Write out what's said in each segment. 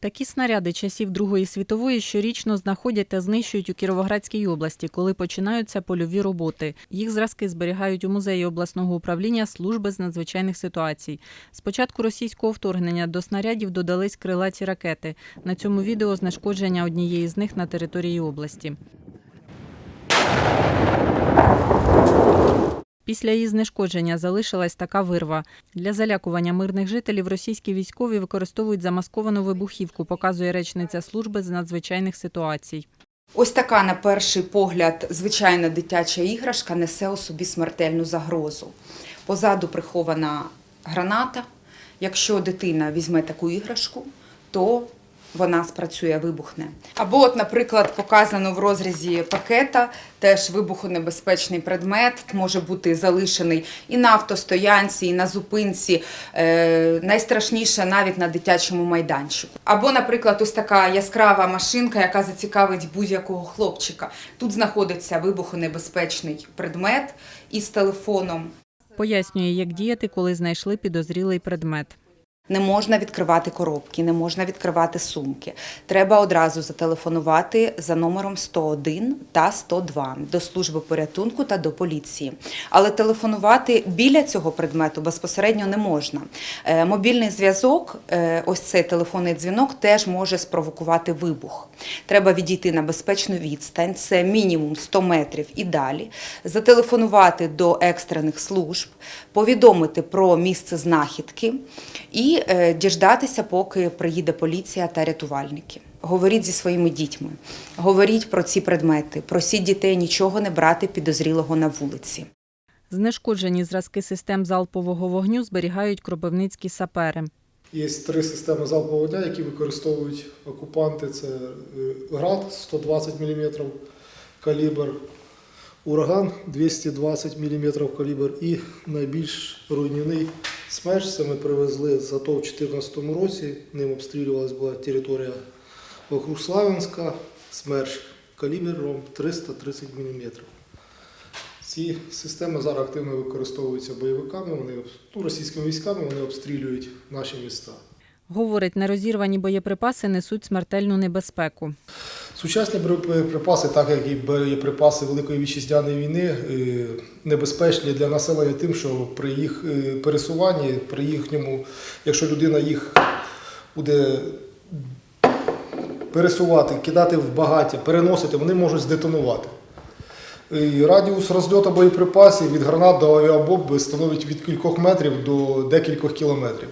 Такі снаряди часів Другої світової щорічно знаходять та знищують у Кіровоградській області, коли починаються польові роботи. Їх зразки зберігають у музеї обласного управління служби з надзвичайних ситуацій. З початку російського вторгнення до снарядів додались крилаті ракети. На цьому відео знешкодження однієї з них на території області. Після її знешкодження залишилась така вирва. Для залякування мирних жителів російські військові використовують замасковану вибухівку, показує речниця служби з надзвичайних ситуацій. Ось така, на перший погляд, звичайна дитяча іграшка несе у собі смертельну загрозу. Позаду прихована граната. Якщо дитина візьме таку іграшку, то вона спрацює, вибухне. Або, от, наприклад, показано в розрізі пакета теж вибухонебезпечний предмет може бути залишений і на автостоянці, і на зупинці. Е, найстрашніше навіть на дитячому майданчику. Або, наприклад, ось така яскрава машинка, яка зацікавить будь-якого хлопчика. Тут знаходиться вибухонебезпечний предмет із телефоном. Пояснює, як діяти, коли знайшли підозрілий предмет. Не можна відкривати коробки, не можна відкривати сумки. Треба одразу зателефонувати за номером 101 та 102 до служби порятунку та до поліції. Але телефонувати біля цього предмету безпосередньо не можна. Е, Мобільний зв'язок, е, ось цей телефонний дзвінок, теж може спровокувати вибух. Треба відійти на безпечну відстань, це мінімум 100 метрів і далі, зателефонувати до екстрених служб, повідомити про місце знахідки і е, діждатися, поки приїде поліція та рятувальники. Говоріть зі своїми дітьми, говоріть про ці предмети, просіть дітей нічого не брати підозрілого на вулиці. Знешкоджені зразки систем залпового вогню зберігають кропивницькі сапери. Є три системи залпового вогня, які використовують окупанти. Це е, град 120 мм калібр, ураган 220 мм калібр і найбільш руйнівний смерч. Ми привезли з АТО в 2014 році. Ним обстрілювалась була територія вокруг Славянська. Смерч калібром 330 мм. Ці системи зараз активно використовуються бойовиками, вони, ну, російськими військами, вони обстрілюють наші міста. Говорить, нерозірвані боєприпаси несуть смертельну небезпеку. Сучасні боєприпаси, так як і боєприпаси Великої вітчизняної війни, е, небезпечні для населення тим, що при їх е, пересуванні, при їхньому, якщо людина їх буде пересувати, кидати в багаття, переносити, вони можуть здетонувати. І радіус розльоту боєприпасів від гранат до авіабомби становить від кількох метрів до декількох кілометрів.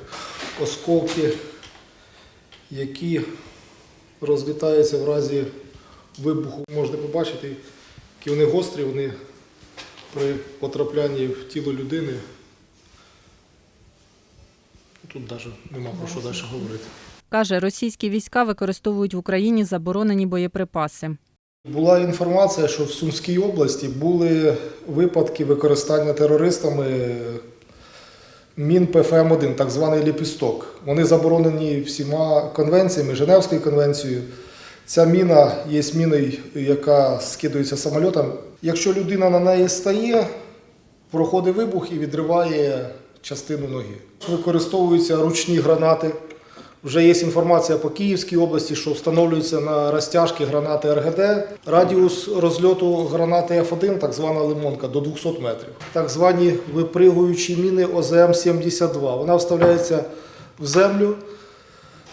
Осколки, які розлітаються в разі вибуху, можна побачити, які вони гострі, вони при потраплянні в тіло людини. Тут навіть нема про що далі говорити. Каже, російські війська використовують в Україні заборонені боєприпаси. Була інформація, що в Сумській області були випадки використання терористами мін ПФМ-1, так званий ліпісток. Вони заборонені всіма конвенціями, Женевською конвенцією. Ця міна є міною, яка скидується самольотом. Якщо людина на неї стає, проходить вибух і відриває частину ноги. Використовуються ручні гранати. Вже є інформація по Київській області, що встановлюються на розтяжки гранати РГД. Радіус розльоту гранати F1, так звана лимонка, до 200 метрів. Так звані випригуючі міни ОЗМ-72. Вона вставляється в землю,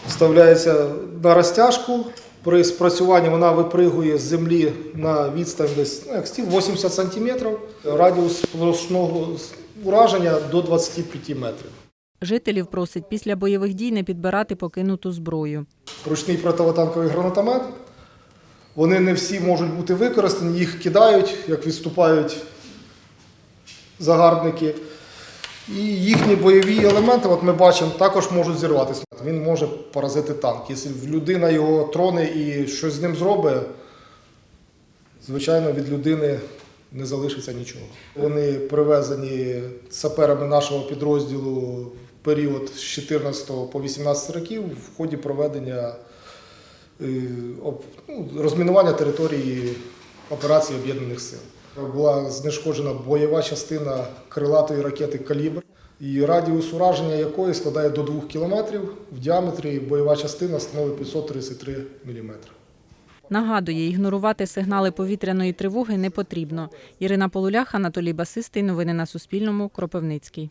вставляється на розтяжку. При спрацюванні вона випригує з землі на відстань десь ну, як стіл 80 см. Радіус сплошного ураження до 25 метрів. Жителів просить після бойових дій не підбирати покинуту зброю. ручний противотанковий гранатомет. Вони не всі можуть бути використані, їх кидають, як відступають загарбники. І їхні бойові елементи, от ми бачимо, також можуть зірватися. Він може поразити танк. Якщо людина його троне і щось з ним зробить, звичайно, від людини не залишиться нічого. Вони привезені саперами нашого підрозділу період з 14 по 18 років в ході проведення е, ну, розмінування території операції Об'єднаних сил. Була знешкоджена бойова частина крилатої ракети Калібр. і радіус ураження якої складає до 2 км, в діаметрі бойова частина становить 533 мм. Нагадує, ігнорувати сигнали повітряної тривоги не потрібно. Ірина Полулях, Анатолій Басистий. Новини на Суспільному. Кропивницький.